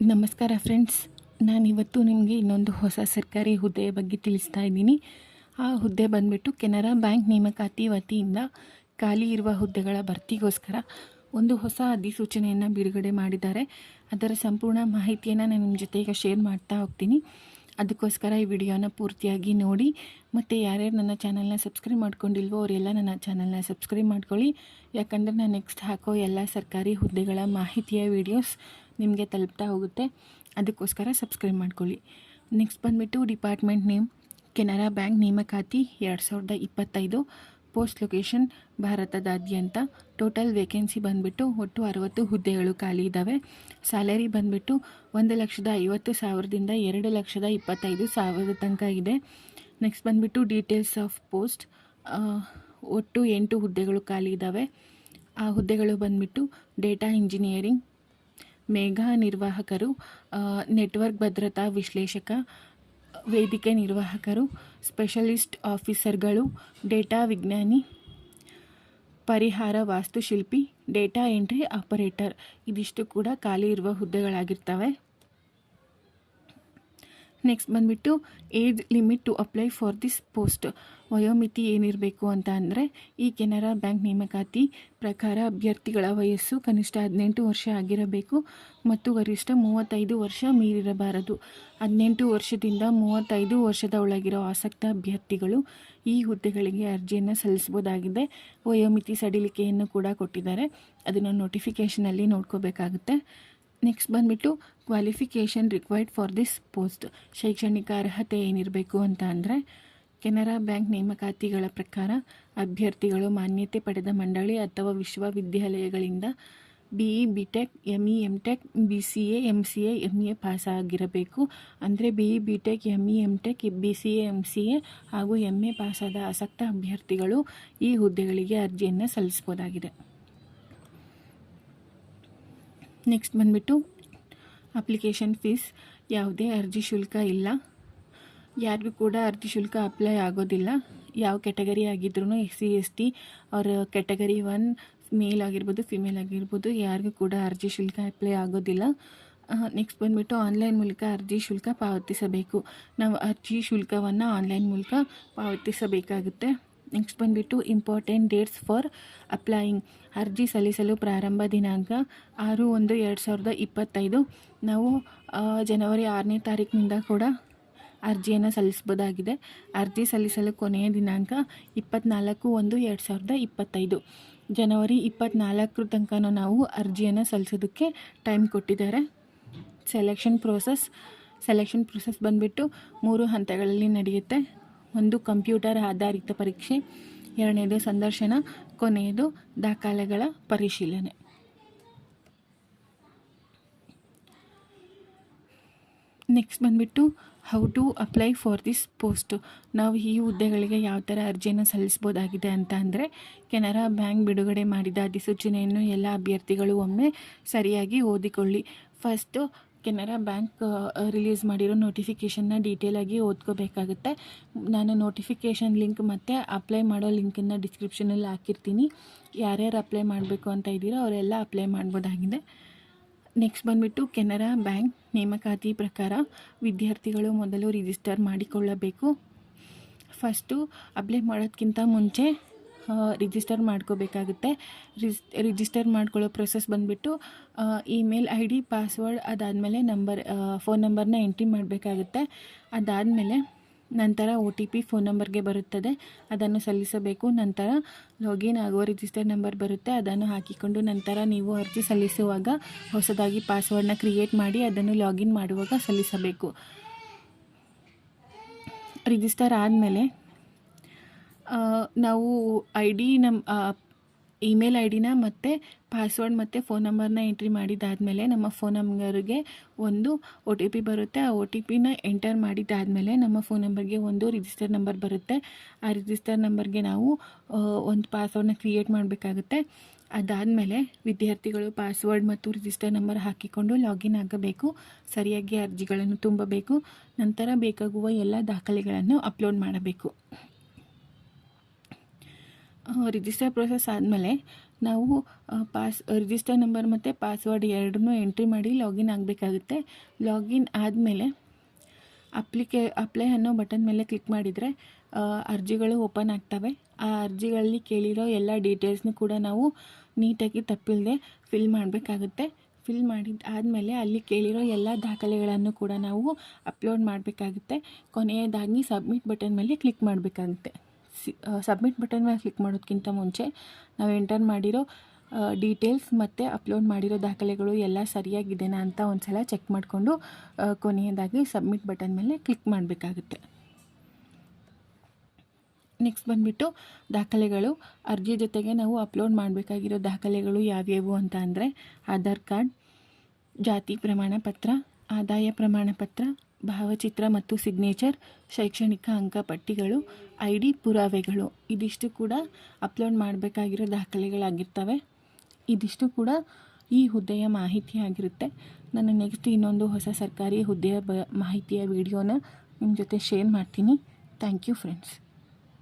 ನಮಸ್ಕಾರ ಫ್ರೆಂಡ್ಸ್ ನಾನು ಇವತ್ತು ನಿಮಗೆ ಇನ್ನೊಂದು ಹೊಸ ಸರ್ಕಾರಿ ಹುದ್ದೆಯ ಬಗ್ಗೆ ತಿಳಿಸ್ತಾ ಇದ್ದೀನಿ. ಆ ಹುದ್ದೆ ಬಂದುಬಿಟ್ಟು ಕೆನರಾ ಬ್ಯಾಂಕ್ ನೇಮಕಾತಿ ವತಿಯಿಂದ ಖಾಲಿ ಇರುವ ಹುದ್ದೆಗಳ ಭರ್ತಿಗೋಸ್ಕರ ಒಂದು ಹೊಸ ಅಧಿಸೂಚನೆಯನ್ನು ಬಿಡುಗಡೆ ಮಾಡಿದ್ದಾರೆ. ಅದರ ಸಂಪೂರ್ಣ ಮಾಹಿತಿಯನ್ನು ನಾನು ನಿಮ್ಮ ಜೊತೆ ಈಗ ಶೇರ್ ಮಾಡ್ತಾ ಹೋಗ್ತೀನಿ. ಅದಕ್ಕೋಸ್ಕರ ಈ ವಿಡಿಯೋನ ಪೂರ್ತಿಯಾಗಿ ನೋಡಿ. ಮತ್ತು ಯಾರ್ಯಾರು ನನ್ನ ಚಾನಲ್ನ ಸಬ್ಸ್ಕ್ರೈಬ್ ಮಾಡ್ಕೊಂಡಿಲ್ವೋ ಅವರೆಲ್ಲ ನನ್ನ ಚಾನಲ್ನ ಸಬ್ಸ್ಕ್ರೈಬ್ ಮಾಡ್ಕೊಳ್ಳಿ. ಯಾಕಂದರೆ ನಾನು ನೆಕ್ಸ್ಟ್ ಹಾಕೋ ಎಲ್ಲ ಸರ್ಕಾರಿ ಹುದ್ದೆಗಳ ಮಾಹಿತಿಯ ವೀಡಿಯೋಸ್ ನಿಮಗೆ ತಲುಪ್ತಾ ಹೋಗುತ್ತೆ. ಅದಕ್ಕೋಸ್ಕರ ಸಬ್ಸ್ಕ್ರೈಬ್ ಮಾಡ್ಕೊಳ್ಳಿ. ನೆಕ್ಸ್ಟ್ ಬಂದುಬಿಟ್ಟು ಡಿಪಾರ್ಟ್ಮೆಂಟ್ ನೇಮ್, ಕೆನರಾ ಬ್ಯಾಂಕ್ ನೇಮಕಾತಿ ಎರಡು ಸಾವಿರದ ಇಪ್ಪತ್ತೈದು, ಪೋಸ್ಟ್ ಲೊಕೇಶನ್ ಭಾರತದಾದ್ಯಂತ. ಟೋಟಲ್ ವೇಕೆನ್ಸಿ ಬಂದುಬಿಟ್ಟು ಒಟ್ಟು ಅರವತ್ತು ಹುದ್ದೆಗಳು ಖಾಲಿ ಇದ್ದಾವೆ ಸ್ಯಾಲರಿ ಬಂದುಬಿಟ್ಟು ಒಂದು ಲಕ್ಷದ ಐವತ್ತು ಸಾವಿರದಿಂದ ಎರಡು ಲಕ್ಷದ ಇಪ್ಪತ್ತೈದು ಸಾವಿರದ ತನಕ ಇದೆ. ನೆಕ್ಸ್ಟ್ ಬಂದುಬಿಟ್ಟು ಡೀಟೇಲ್ಸ್ ಆಫ್ ಪೋಸ್ಟ್ ಒಟ್ಟು ಎಂಟು ಹುದ್ದೆಗಳು ಖಾಲಿ ಇದ್ದಾವೆ ಆ ಹುದ್ದೆಗಳು ಬಂದುಬಿಟ್ಟು ಡೇಟಾ ಇಂಜಿನಿಯರಿಂಗ್ ಮೇಘಾ ನಿರ್ವಾಹಕರು ನೆಟ್ವರ್ಕ್ ಭದ್ರತಾ ವಿಶ್ಲೇಷಕ, ವೇದಿಕೆ ನಿರ್ವಾಹಕರು ಸ್ಪೆಷಲಿಸ್ಟ್ ಆಫೀಸರ್ಗಳು ಡೇಟಾ ವಿಜ್ಞಾನಿ, ಪರಿಹಾರ ವಾಸ್ತುಶಿಲ್ಪಿ ಡೇಟಾ ಎಂಟ್ರಿ ಆಪರೇಟರ್ ಇದಿಷ್ಟು ಕೂಡ ಖಾಲಿ ಇರುವ ಹುದ್ದೆಗಳಾಗಿರ್ತವೆ. ನೆಕ್ಸ್ಟ್ ಬಂದುಬಿಟ್ಟು age limit to apply for this post ವಯೋಮಿತಿ ಏನಿರಬೇಕು ಅಂತ ಅಂದರೆ ಈ ಕೆನರಾ ಬ್ಯಾಂಕ್ ನೇಮಕಾತಿ ಪ್ರಕಾರ ಅಭ್ಯರ್ಥಿಗಳ ವಯಸ್ಸು ಕನಿಷ್ಠ ಹದಿನೆಂಟು ವರ್ಷ ಆಗಿರಬೇಕು ಮತ್ತು ಗರಿಷ್ಠ ಮೂವತ್ತೈದು ವರ್ಷ ಮೀರಿರಬಾರದು. ಹದಿನೆಂಟು ವರ್ಷದಿಂದ ಮೂವತ್ತೈದು ವರ್ಷದ ಒಳಗಿರೋ ಆಸಕ್ತ ಅಭ್ಯರ್ಥಿಗಳು ಈ ಹುದ್ದೆಗಳಿಗೆ ಅರ್ಜಿಯನ್ನು ಸಲ್ಲಿಸ್ಬೋದಾಗಿದೆ ವಯೋಮಿತಿ ಸಡಿಲಿಕೆಯನ್ನು ಕೂಡ ಕೊಟ್ಟಿದ್ದಾರೆ. ಅದನ್ನು ನೋಟಿಫಿಕೇಷನಲ್ಲಿ ನೋಡ್ಕೋಬೇಕಾಗುತ್ತೆ. ನೆಕ್ಸ್ಟ್ ಬಂದುಬಿಟ್ಟು qualification required for this post ಶೈಕ್ಷಣಿಕ ಅರ್ಹತೆ ಏನಿರಬೇಕು ಅಂತ ಅಂದರೆ ಕೆನರಾ ಬ್ಯಾಂಕ್ ನೇಮಕಾತಿಗಳ ಪ್ರಕಾರ ಅಭ್ಯರ್ಥಿಗಳು ಮಾನ್ಯತೆ ಪಡೆದ ಮಂಡಳಿ ಅಥವಾ ವಿಶ್ವವಿದ್ಯಾಲಯಗಳಿಂದ B E B tech M E M tech B C A M C A M A pass ಆಗಿರಬೇಕು. ಅಂದರೆ B E B tech M E M tech B C A M C A ಹಾಗೂ M A ಪಾಸಾದ ಆಸಕ್ತ ಅಭ್ಯರ್ಥಿಗಳು ಈ ಹುದ್ದೆಗಳಿಗೆ ಅರ್ಜಿಯನ್ನು ಸಲ್ಲಿಸ್ಬೋದಾಗಿದೆ ನೆಕ್ಸ್ಟ್ ಬಂದುಬಿಟ್ಟು ಅಪ್ಲಿಕೇಶನ್ ಫೀಸ್ ಯಾವುದೇ ಅರ್ಜಿ ಶುಲ್ಕ ಇಲ್ಲ. ಯಾರಿಗೂ ಕೂಡ ಅರ್ಜಿ ಶುಲ್ಕ ಅಪ್ಲೈ ಆಗೋದಿಲ್ಲ. ಯಾವ ಕೆಟಗರಿ ಆಗಿದ್ರೂ ಎಸ್ ಸಿ, ಎಸ್ ಟಿ ಅವ್ರ ಕೆಟಗರಿ ಒನ್ ಮೇಲ್ ಆಗಿರ್ಬೋದು ಫಿಮೇಲ್ ಆಗಿರ್ಬೋದು ಯಾರಿಗೂ ಕೂಡ ಅರ್ಜಿ ಶುಲ್ಕ ಅಪ್ಲೈ ಆಗೋದಿಲ್ಲ. ನೆಕ್ಸ್ಟ್ ಬಂದುಬಿಟ್ಟು ಆನ್ಲೈನ್ ಮೂಲಕ ಅರ್ಜಿ ಶುಲ್ಕ ಪಾವತಿಸಬೇಕು. ನಾವು ಅರ್ಜಿ ಶುಲ್ಕವನ್ನು ಆನ್ಲೈನ್ ಮೂಲಕ ಪಾವತಿಸಬೇಕಾಗುತ್ತೆ. ನೆಕ್ಸ್ಟ್ ಬಂದುಬಿಟ್ಟು ಇಂಪಾರ್ಟೆಂಟ್ ಡೇಟ್ಸ್ ಫಾರ್ ಅಪ್ಲೈಯಿಂಗ್ ಅರ್ಜಿ ಸಲ್ಲಿಸಲು ಪ್ರಾರಂಭ ದಿನಾಂಕ ಆರು ಒಂದು ಎರಡು ಸಾವಿರದ ಇಪ್ಪತ್ತೈದು. ನಾವು ಜನವರಿ ಆರನೇ ತಾರೀಕಿನಿಂದ ಕೂಡ ಅರ್ಜಿಯನ್ನು ಸಲ್ಲಿಸ್ಬೋದಾಗಿದೆ ಅರ್ಜಿ ಸಲ್ಲಿಸಲು ಕೊನೆಯ ದಿನಾಂಕ ಇಪ್ಪತ್ತ್ನಾಲ್ಕು ಒಂದು ಎರಡು ಸಾವಿರದ ಇಪ್ಪತ್ತೈದು. ಜನವರಿ ಇಪ್ಪತ್ತ್ನಾಲ್ಕರ ತನಕ ನಾವು ಅರ್ಜಿಯನ್ನು ಸಲ್ಲಿಸೋದಕ್ಕೆ ಟೈಮ್ ಕೊಟ್ಟಿದ್ದಾರೆ. ಸೆಲೆಕ್ಷನ್ ಪ್ರೋಸೆಸ್ ಸೆಲೆಕ್ಷನ್ ಪ್ರೋಸೆಸ್ ಬಂದುಬಿಟ್ಟು ಮೂರು ಹಂತಗಳಲ್ಲಿ ನಡೆಯುತ್ತೆ. ಒಂದು ಕಂಪ್ಯೂಟರ್ ಆಧಾರಿತ ಪರೀಕ್ಷೆ, ಎರಡನೇದು ಸಂದರ್ಶನ, ಕೊನೆಯದು ದಾಖಲೆಗಳ ಪರಿಶೀಲನೆ. ನೆಕ್ಸ್ಟ್ ಬಂದುಬಿಟ್ಟು how to apply for this post ನಾವು ಈ ಹುದ್ದೆಗಳಿಗೆ ಯಾವ ಥರ ಅರ್ಜಿಯನ್ನು ಸಲ್ಲಿಸ್ಬೋದಾಗಿದೆ ಅಂತ ಅಂದರೆ, ಕೆನರಾ ಬ್ಯಾಂಕ್ ಬಿಡುಗಡೆ ಮಾಡಿದ ಅಧಿಸೂಚನೆಯನ್ನು ಎಲ್ಲ ಅಭ್ಯರ್ಥಿಗಳು ಒಮ್ಮೆ ಸರಿಯಾಗಿ ಓದಿಕೊಳ್ಳಿ. ಫಸ್ಟು ಕೆನರಾ ಬ್ಯಾಂಕ್ ರಿಲೀಸ್ ಮಾಡಿರೋ ನೋಟಿಫಿಕೇಷನ್ನ ಡೀಟೇಲಾಗಿ ಓದ್ಕೋಬೇಕಾಗುತ್ತೆ. ನಾನು ನೋಟಿಫಿಕೇಷನ್ ಲಿಂಕ್ ಮತ್ತು ಅಪ್ಲೈ ಮಾಡೋ ಲಿಂಕನ್ನು ಡಿಸ್ಕ್ರಿಪ್ಷನಲ್ಲಿ ಹಾಕಿರ್ತೀನಿ. ಯಾರ್ಯಾರು ಅಪ್ಲೈ ಮಾಡಬೇಕು ಅಂತ ಇದ್ದೀರೋ ಅವರೆಲ್ಲ ಅಪ್ಲೈ ಮಾಡ್ಬೋದಾಗಿದೆ. ನೆಕ್ಸ್ಟ್ ಬಂದುಬಿಟ್ಟು ಕೆನರಾ ಬ್ಯಾಂಕ್ ನೇಮಕಾತಿ ಪ್ರಕಾರ ವಿದ್ಯಾರ್ಥಿಗಳು ಮೊದಲು ರಿಜಿಸ್ಟರ್ ಮಾಡಿಕೊಳ್ಳಬೇಕು. ಫಸ್ಟು ಅಪ್ಲೈ ಮಾಡೋದಕ್ಕಿಂತ ಮುಂಚೆ ರಿಜಿಸ್ಟರ್ ಮಾಡ್ಕೋಬೇಕಾಗುತ್ತೆ. ರಿಸ್ ರಿಜಿಸ್ಟರ್ ಮಾಡ್ಕೊಳ್ಳೋ ಪ್ರೊಸೆಸ್ ಬಂದುಬಿಟ್ಟು ಇಮೇಲ್ ಐ ಡಿ ಪಾಸ್ವರ್ಡ್ ಅದಾದಮೇಲೆ ನಂಬರ್ ಫೋನ್ ನಂಬರ್ನ ಎಂಟ್ರಿ ಮಾಡಬೇಕಾಗುತ್ತೆ. ಅದಾದಮೇಲೆ ನಂತರ ಒ ಟಿ ಪಿ ಫೋನ್ ನಂಬರ್ಗೆ ಬರುತ್ತದೆ. ಅದನ್ನು ಸಲ್ಲಿಸಬೇಕು. ನಂತರ ಲಾಗಿನ್ ಆಗುವ ರಿಜಿಸ್ಟರ್ ನಂಬರ್ ಬರುತ್ತೆ. ಅದನ್ನು ಹಾಕಿಕೊಂಡು ನಂತರ ನೀವು ಅರ್ಜಿ ಸಲ್ಲಿಸುವಾಗ ಹೊಸದಾಗಿ ಪಾಸ್ವರ್ಡ್ನ ಕ್ರಿಯೇಟ್ ಮಾಡಿ ಅದನ್ನು ಲಾಗಿನ್ ಮಾಡುವಾಗ ಸಲ್ಲಿಸಬೇಕು. ರಿಜಿಸ್ಟರ್ ಆದಮೇಲೆ ನಾವು ಐ ಡಿ ನಮ್ಮ ಇಮೇಲ್ ಐ ಡಿನ ಮತ್ತು ಪಾಸ್ವರ್ಡ್ ಮತ್ತು ಫೋನ್ ನಂಬರ್ನ ಎಂಟ್ರಿ ಮಾಡಿದ್ದಾದಮೇಲೆ ನಮ್ಮ ಫೋನ್ ನಂಬರ್ಗೆ ಒಂದು ಒ ಟಿ ಪಿ ಬರುತ್ತೆ. ಆ ಒ ಟಿ ಪಿನ ಎಂಟರ್ ಮಾಡಿದ್ದಾದಮೇಲೆ ನಮ್ಮ ಫೋನ್ ನಂಬರ್ಗೆ ಒಂದು ರಿಜಿಸ್ಟರ್ ನಂಬರ್ ಬರುತ್ತೆ. ಆ ರಿಜಿಸ್ಟರ್ ನಂಬರ್ಗೆ ನಾವು ಒಂದು ಪಾಸ್ವರ್ಡ್ನ ಕ್ರಿಯೇಟ್ ಮಾಡಬೇಕಾಗುತ್ತೆ. ಅದಾದಮೇಲೆ ವಿದ್ಯಾರ್ಥಿಗಳು ಪಾಸ್ವರ್ಡ್ ಮತ್ತು ರಿಜಿಸ್ಟರ್ ನಂಬರ್ ಹಾಕಿಕೊಂಡು ಲಾಗಿನ್ ಆಗಬೇಕು. ಸರಿಯಾಗಿ ಅರ್ಜಿಗಳನ್ನು ತುಂಬಬೇಕು. ನಂತರ ಬೇಕಾಗುವ ಎಲ್ಲ ದಾಖಲೆಗಳನ್ನು ಅಪ್ಲೋಡ್ ಮಾಡಬೇಕು. ರಿಜಿಸ್ಟರ್ ಪ್ರೊಸೆಸ್ ಆದಮೇಲೆ ನಾವು ಪಾಸ್ ರಿಜಿಸ್ಟರ್ ನಂಬರ್ ಮತ್ತು ಪಾಸ್ವರ್ಡ್ ಎರಡನ್ನೂ ಎಂಟ್ರಿ ಮಾಡಿ ಲಾಗಿನ್ ಆಗಬೇಕಾಗುತ್ತೆ. ಲಾಗಿನ್ ಆದಮೇಲೆ ಅಪ್ಲಿಕೇ ಅಪ್ಲೈ ಅನ್ನೋ ಬಟನ್ ಮೇಲೆ ಕ್ಲಿಕ್ ಮಾಡಿದರೆ ಅರ್ಜಿಗಳು ಓಪನ್ ಆಗ್ತವೆ. ಆ ಅರ್ಜಿಗಳಲ್ಲಿ ಕೇಳಿರೋ ಎಲ್ಲ ಡೀಟೇಲ್ಸ್ನು ಕೂಡ ನಾವು ನೀಟಾಗಿ ತಪ್ಪಿಲ್ಲದೆ ಫಿಲ್ ಮಾಡಬೇಕಾಗುತ್ತೆ. ಫಿಲ್ ಮಾಡಿದ ಆದಮೇಲೆ ಅಲ್ಲಿ ಕೇಳಿರೋ ಎಲ್ಲ ದಾಖಲೆಗಳನ್ನು ಕೂಡ ನಾವು ಅಪ್ಲೋಡ್ ಮಾಡಬೇಕಾಗುತ್ತೆ. ಕೊನೆಯದಾಗಿ ಸಬ್ಮಿಟ್ ಬಟನ್ ಮೇಲೆ ಕ್ಲಿಕ್ ಮಾಡಬೇಕಾಗುತ್ತೆ. ಸಬ್ಮಿಟ್ ಬಟನ್ ಮೇಲೆ ಕ್ಲಿಕ್ ಮಾಡೋದಕ್ಕಿಂತ ಮುಂಚೆ ನಾವು ಎಂಟರ್ ಮಾಡಿರೋ ಡೀಟೇಲ್ಸ್ ಮತ್ತು ಅಪ್ಲೋಡ್ ಮಾಡಿರೋ ದಾಖಲೆಗಳು ಎಲ್ಲ ಸರಿಯಾಗಿದೆನಾ ಅಂತ ಒಂದು ಸಲ ಚೆಕ್ ಮಾಡಿಕೊಂಡು ಕೊನೆಯದಾಗಿ ಸಬ್ಮಿಟ್ ಬಟನ್ ಮೇಲೆ ಕ್ಲಿಕ್ ಮಾಡಬೇಕಾಗುತ್ತೆ. ನೆಕ್ಸ್ಟ್ ಬಂದುಬಿಟ್ಟು ದಾಖಲೆಗಳು. ಅರ್ಜಿ ಜೊತೆಗೆ ನಾವು ಅಪ್ಲೋಡ್ ಮಾಡಬೇಕಾಗಿರೋ ದಾಖಲೆಗಳು ಯಾವ್ಯಾವು ಅಂತ ಅಂದರೆ, ಆಧಾರ್ ಕಾರ್ಡ್, ಜಾತಿ ಪ್ರಮಾಣ ಪತ್ರ ಆದಾಯ ಪ್ರಮಾಣ ಪತ್ರ ಭಾವಚಿತ್ರ ಮತ್ತು ಸಿಗ್ನೇಚರ್, ಶೈಕ್ಷಣಿಕ ಅಂಕಪಟ್ಟಿಗಳು ಐ ಡಿ ಪುರಾವೆಗಳು ಇದಿಷ್ಟು ಕೂಡ ಅಪ್ಲೋಡ್ ಮಾಡಬೇಕಾಗಿರೋ ದಾಖಲೆಗಳಾಗಿರ್ತವೆ. ಇದಿಷ್ಟು ಕೂಡ ಈ ಹುದ್ದೆಯ ಮಾಹಿತಿ ಆಗಿರುತ್ತೆ. ನಾನು ನೆಕ್ಸ್ಟ್ ಇನ್ನೊಂದು ಹೊಸ ಸರ್ಕಾರಿ ಹುದ್ದೆಯ ಬ, ಮಾಹಿತಿಯ ವಿಡಿಯೋನ ನಿಮ್ಮ ಜೊತೆ ಶೇರ್ ಮಾಡ್ತೀನಿ. Thank you friends.